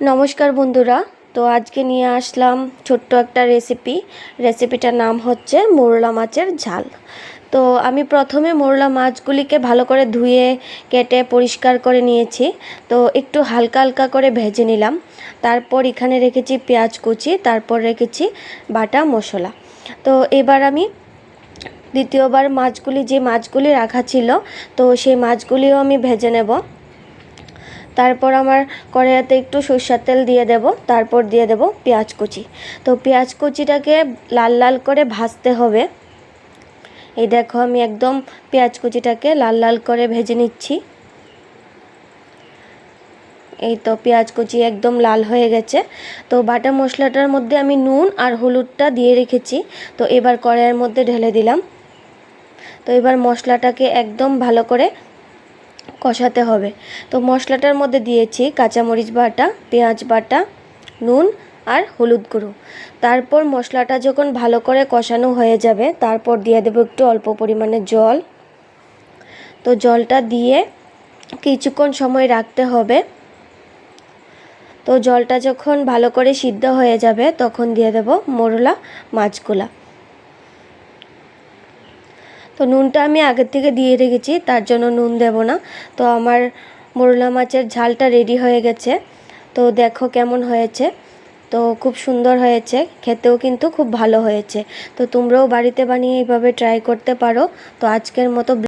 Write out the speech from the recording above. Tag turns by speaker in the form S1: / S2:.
S1: নমস্কার বন্ধুরা, তো আজকে নিয়ে আসলাম ছোট্ট একটা রেসিপি রেসিপিটার নাম হচ্ছে মোরলা মাছের ঝাল। তো আমি প্রথমে মোরলা মাছগুলিকে ভালো করে ধুয়ে, কেটে, পরিষ্কার করে নিয়েছি। তো একটু হালকা হালকা করে ভেজে নিলাম। তারপর এখানে রেখেছি পেঁয়াজ কুচি, তারপর রেখেছি বাটা মশলা। তো এবার আমি দ্বিতীয়বার মাছগুলি, যে মাছগুলি রাখা ছিল, তো সেই মাছগুলিও আমি ভেজে নেব। তারপর আমার কড়াইতে একটু সরষের তেল দিয়ে দেব, তারপর দিয়ে দেব পেঁয়াজ কুচি। তো পেঁয়াজ কুচিটাকে লাল লাল করে ভাজতে হবে। এই দেখো আমি একদম পেঁয়াজ কুচিটাকে লাল লাল করে ভেজে নিচ্ছি। এই তো পেঁয়াজ কুচি একদম লাল হয়ে গেছে। তো বাটা মশলাটার মধ্যে আমি নুন আর হলুদটা দিয়ে রেখেছি। তো এবার কড়াইয়ের মধ্যে ঢেলে দিলাম। তো এবার মশলাটাকে একদম ভালো করে কষাতে হবে। তো মশলাটার মধ্যে দিয়েছি কাঁচামরিচ বাটা, পেঁয়াজ বাটা, নুন আর হলুদ গুঁড়ো। তারপর মশলাটা যখন ভালো করে কষানো হয়ে যাবে, তারপর দিয়ে দেবো একটু অল্প পরিমাণে জল। তো জলটা দিয়ে কিছুক্ষণ সময় রাখতে হবে। তো জলটা যখন ভালো করে সিদ্ধ হয়ে যাবে, তখন দিয়ে দেব মোরলা মাছগুলা। তো নুনটা আমি আগের থেকে দিয়ে রেখেছি, তার জন্য নুন দেব না। তো আমার মোরলা মাছের ঝালটা রেডি হয়ে গেছে। তো দেখো কেমন হয়েছে। তো খুব সুন্দর হয়েছে, খেতেও কিন্তু খুব ভালো হয়েছে। তো তোমরাও বাড়িতে বানিয়ে এইভাবে ট্রাই করতে পারো। তো আজকের মতো